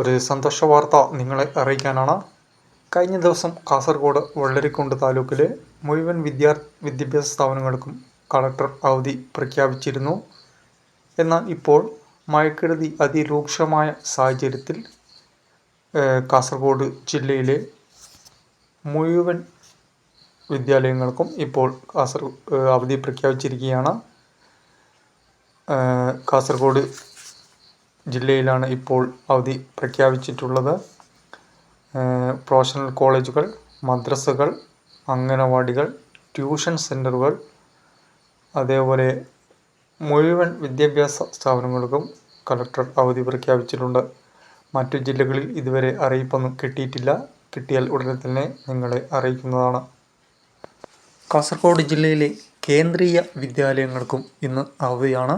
ഒരു സന്തോഷ വാർത്ത നിങ്ങളെ അറിയിക്കാനാണ്. കഴിഞ്ഞ ദിവസം കാസർഗോഡ് വെള്ളരിക്കുണ്ട് താലൂക്കിലെ മുഴുവൻ വിദ്യാ വിദ്യാഭ്യാസ സ്ഥാപനങ്ങൾക്കും കളക്ടർ അവധി പ്രഖ്യാപിച്ചിരുന്നു. എന്നാൽ ഇപ്പോൾ മഴക്കെടുതി അതിരൂക്ഷമായ സാഹചര്യത്തിൽ കാസർഗോഡ് ജില്ലയിലെ മുഴുവൻ വിദ്യാലയങ്ങൾക്കും ഇപ്പോൾ കാസർ അവധി പ്രഖ്യാപിച്ചിരിക്കുകയാണ്. കാസർഗോഡ് ജില്ലയിലാണ് ഇപ്പോൾ അവധി പ്രഖ്യാപിച്ചിട്ടുള്ളത്. പ്രൊഫഷണൽ കോളേജുകൾ മദ്രസകൾ അംഗനവാടികൾ ട്യൂഷൻ സെന്ററുകൾ അതേപോലെ മുഴുവൻ വിദ്യാഭ്യാസ സ്ഥാപനങ്ങൾക്കും കളക്ടർ അവധി പ്രഖ്യാപിച്ചിട്ടുണ്ട്. മറ്റു ജില്ലകളിൽ ഇതുവരെ അറിയിപ്പൊന്നും കിട്ടിയിട്ടില്ല. കിട്ടിയാൽ ഉടനെ തന്നെ നിങ്ങളെ അറിയിക്കുന്നതാണ്. കാസർഗോഡ് ജില്ലയിലെ കേന്ദ്രീയ വിദ്യാലയങ്ങൾക്കും ഇന്ന് അവധിയാണ്.